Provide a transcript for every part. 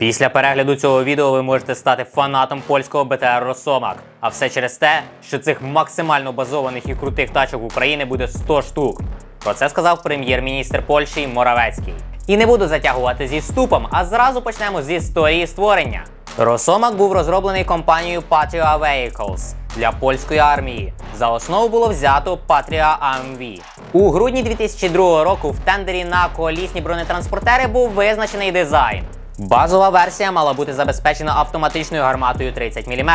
Після перегляду цього відео ви можете стати фанатом польського БТР Росомак. А все через те, що цих максимально базованих і крутих тачок України буде 100 штук. Про це сказав прем'єр-міністр Польщі Моравецький. І не буду затягувати зі ступом, а зразу почнемо з історії створення. Росомак був розроблений компанією Patria Vehicles для польської армії. За основу було взято Patria AMV. У грудні 2002 року в тендері на колісні бронетранспортери був визначений дизайн. Базова версія мала бути забезпечена автоматичною гарматою 30 мм.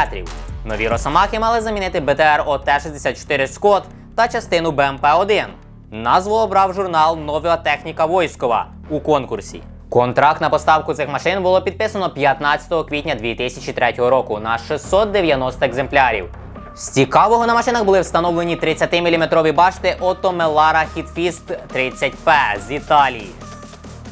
Нові росомахи мали замінити БТР ОТ-64 Скот та частину БМП-1. Назву обрав журнал Нова техніка військова у конкурсі. Контракт на поставку цих машин було підписано 15 квітня 2003 року на 690 екземплярів. З цікавого на машинах були встановлені 30-мм башти Otto Melara Hitfist 30P з Італії.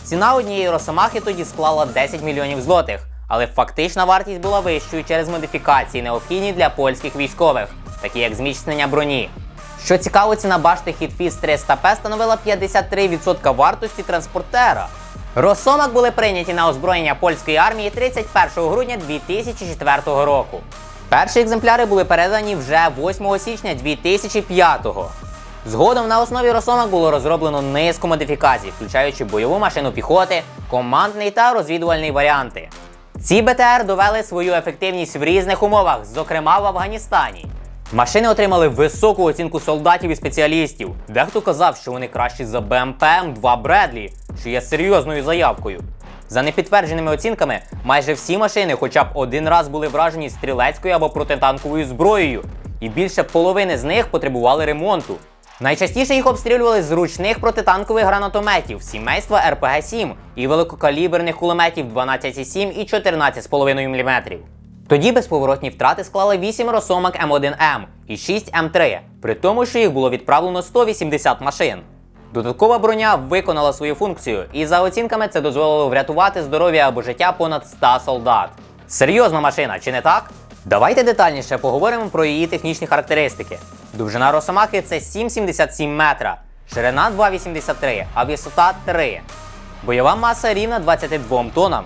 Ціна однієї росомахи тоді склала 10 мільйонів злотих, але фактична вартість була вищою через модифікації, необхідні для польських військових, такі як зміцнення броні. Що цікаво, ціна башти Hitfist 300P становила 53% вартості транспортера. Росомак були прийняті на озброєння польської армії 31 грудня 2004 року. Перші екземпляри були передані вже 8 січня 2005-го. Згодом на основі Росомак було розроблено низку модифікацій, включаючи бойову машину піхоти, командний та розвідувальний варіанти. Ці БТР довели свою ефективність в різних умовах, зокрема в Афганістані. Машини отримали високу оцінку солдатів і спеціалістів. Дехто казав, що вони кращі за БМП М2 Бредлі, що є серйозною заявкою. За непідтвердженими оцінками, майже всі машини хоча б один раз були вражені стрілецькою або протитанковою зброєю, і більше половини з них потребували ремонту. Найчастіше їх обстрілювали з ручних протитанкових гранатометів сімейства РПГ-7 і великокаліберних кулеметів 12,7 і 14,5 мм. Тоді безповоротні втрати склали 8 росомак М1М і 6 М3, при тому, що їх було відправлено 180 машин. Додаткова броня виконала свою функцію, і за оцінками це дозволило врятувати здоров'я або життя понад 100 солдат. Серйозна машина, чи не так? Давайте детальніше поговоримо про її технічні характеристики. Довжина росомахи це 7,77 метра, ширина 2,83, а висота 3. Бойова маса рівна 22 тонам.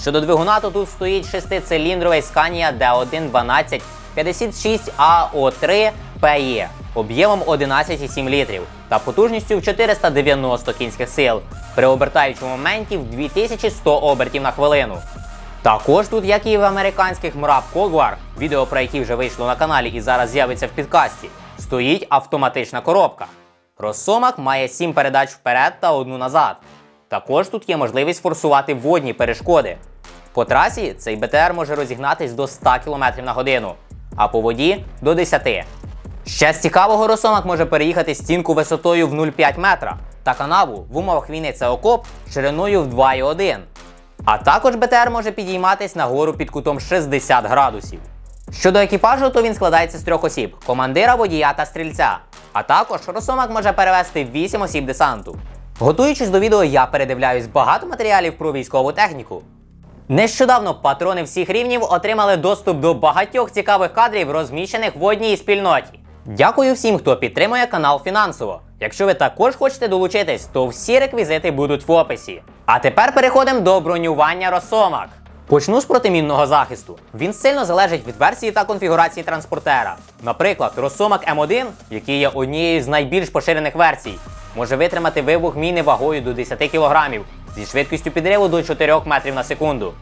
Щодо двигуна, то тут стоїть шестициліндровий Scania D1 56 AO3 PE об'ємом 11,7 літрів та потужністю в 490 кінських сил при обертаючому моменті в 2100 обертів на хвилину. Також тут, як і в американських мраб Когвар, відео про які вже вийшло на каналі і зараз з'явиться в підкасті, стоїть автоматична коробка. Росомак має 7 передач вперед та одну назад. Також тут є можливість форсувати водні перешкоди. По трасі цей БТР може розігнатись до 100 км на годину, а по воді до 10. Ще з цікавого Росомак може переїхати стінку висотою в 0,5 метра та канаву в умовах війни це окоп шириною в 2,1. А також БТР може підійматись нагору під кутом 60 градусів. Щодо екіпажу, то він складається з трьох осіб: командира, водія та стрільця. А також Росомак може перевести 8 осіб десанту. Готуючись до відео, я передивляюсь багато матеріалів про військову техніку. Нещодавно патрони всіх рівнів отримали доступ до багатьох цікавих кадрів, розміщених в одній спільноті. Дякую всім, хто підтримує канал фінансово. Якщо ви також хочете долучитись, то всі реквізити будуть в описі. А тепер переходимо до бронювання росомак. Почну з протимінного захисту. Він сильно залежить від версії та конфігурації транспортера. Наприклад, Росомак М1, який є однією з найбільш поширених версій, може витримати вибух міни вагою до 10 кг зі швидкістю підриву до 4 метрів на секунду.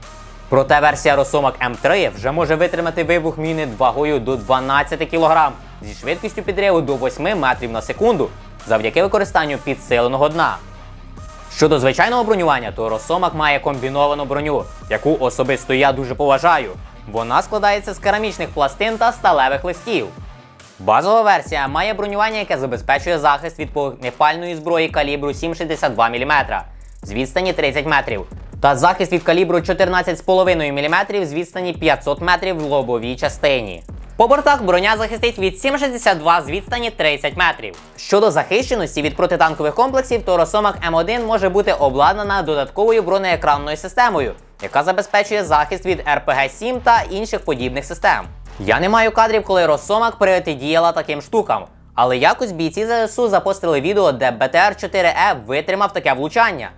Проте версія Росомак М3 вже може витримати вибух міни вагою до 12 кг зі швидкістю підриву до 8 метрів на секунду завдяки використанню підсиленого дна. Щодо звичайного бронювання, то Росомак має комбіновану броню, яку особисто я дуже поважаю. Вона складається з керамічних пластин та сталевих листів. Базова версія має бронювання, яке забезпечує захист від вогнепальної зброї калібру 7,62 мм з відстані 30 метрів, та захист від калібру 14,5 мм з відстані 500 метрів в лобовій частині. По бортах броня захистить від 7,62 з відстані 30 метрів. Щодо захищеності від протитанкових комплексів, то Росомак М1 може бути обладнана додатковою бронеекранною системою, яка забезпечує захист від РПГ-7 та інших подібних систем. Я не маю кадрів, коли Росомак протидіяла таким штукам. Але якось бійці ЗСУ запостили відео, де БТР-4Е витримав таке влучання.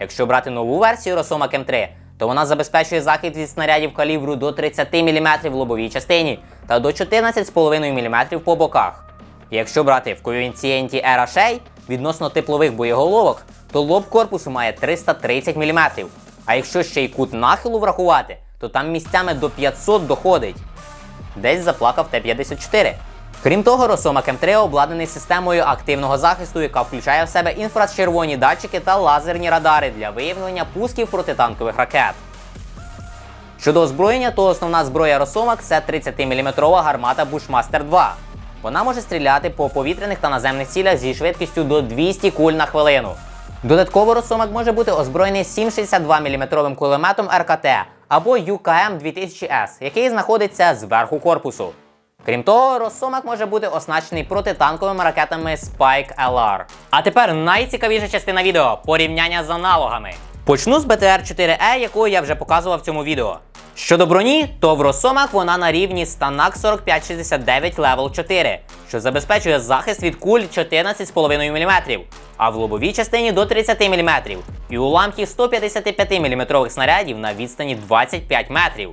Якщо брати нову версію Росомак М3, то вона забезпечує захист від снарядів калібру до 30 мм в лобовій частині та до 14,5 мм по боках. Якщо брати в коефіцієнті Era відносно теплових боєголовок, то лоб корпусу має 330 мм. А якщо ще й кут нахилу врахувати, то там місцями до 500 доходить. Десь заплакав Т-54. Крім того, Росомак М3 обладнаний системою активного захисту, яка включає в себе інфрачервоні датчики та лазерні радари для виявлення пусків протитанкових ракет. Щодо озброєння, то основна зброя Росомак це 30-мм гармата Bushmaster 2. Вона може стріляти по повітряних та наземних цілях зі швидкістю до 200 куль на хвилину. Додатково Росомак може бути озброєний 7,62 мм кулеметом РКТ або ЮКМ 2000С, який знаходиться зверху корпусу. Крім того, Росомак може бути оснащений протитанковими ракетами Spike LR. А тепер найцікавіша частина відео порівняння з аналогами. Почну з БТР-4E, яку я вже показував в цьому відео. Щодо броні, то в Росомах вона на рівні Станак 4569 Level 4, що забезпечує захист від куль 14,5 мм, а в лобовій частині до 30 мм, і уламків 155 мм снарядів на відстані 25 метрів.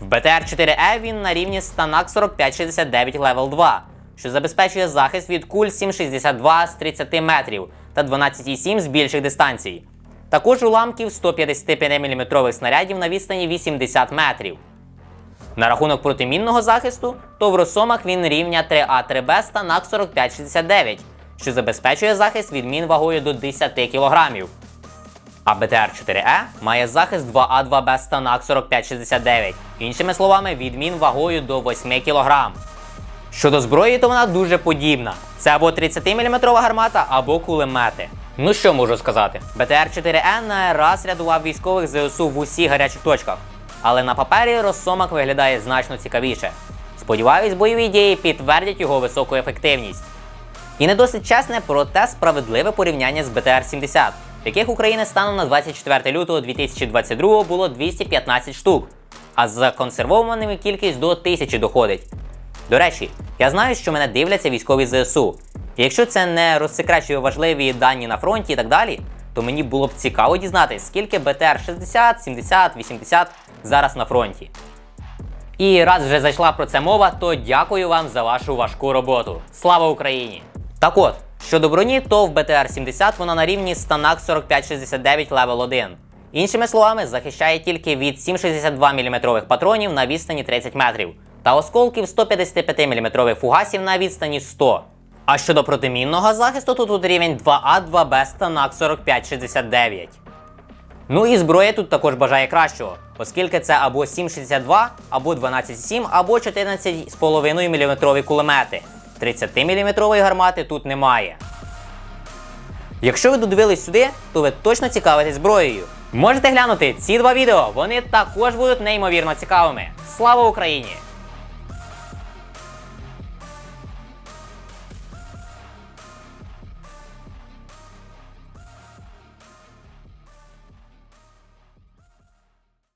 В BTR-4E він на рівні Станак 4569 Level 2, що забезпечує захист від куль 7,62 з 30 метрів та 12,7 з більших дистанцій. Також уламків 155 мм снарядів на відстані 80 метрів. На рахунок протимінного захисту, то в Росомах він рівня 3А3Б Станак 4569, що забезпечує захист від мін вагою до 10 кг. А БТР-4Е має захист 2А2Б Станак 4569, іншими словами, від мін вагою до 8 кг. Щодо зброї, то вона дуже подібна. Це або 30-мм гармата, або кулемети. Ну що можу сказати? БТР-4Н не раз рятував військових ЗСУ в усіх гарячих точках. Але на папері розсомак виглядає значно цікавіше. Сподіваюсь, бойові дії підтвердять його високу ефективність. І не досить чесне, проте справедливе порівняння з БТР-70, яких України станом на 24 лютого 2022 було 215 штук, а з законсервованими кількість до 1000 доходить. До речі, я знаю, що мене дивляться військові ЗСУ. І якщо це не розсекречує важливі дані на фронті і так далі, то мені було б цікаво дізнатися, скільки БТР 60, 70, 80 зараз на фронті. І раз вже зайшла про це мова, то дякую вам за вашу важку роботу. Слава Україні! Так от, щодо броні, то в БТР-70 вона на рівні Станак 4569 Level 1. Іншими словами, захищає тільки від 7,62 мм патронів на відстані 30 метрів та осколків 155 мм фугасів на відстані 100. А щодо протимінного захисту, то тут рівень 2А2Б Станак 4569. Ну і зброя тут також бажає кращого, оскільки це або 7,62, або 12,7, або 14,5 мм кулемети. 30 мм гармати тут немає. Якщо ви додивились сюди, то ви точно цікавитесь зброєю. Можете глянути ці два відео, вони також будуть неймовірно цікавими. Слава Україні!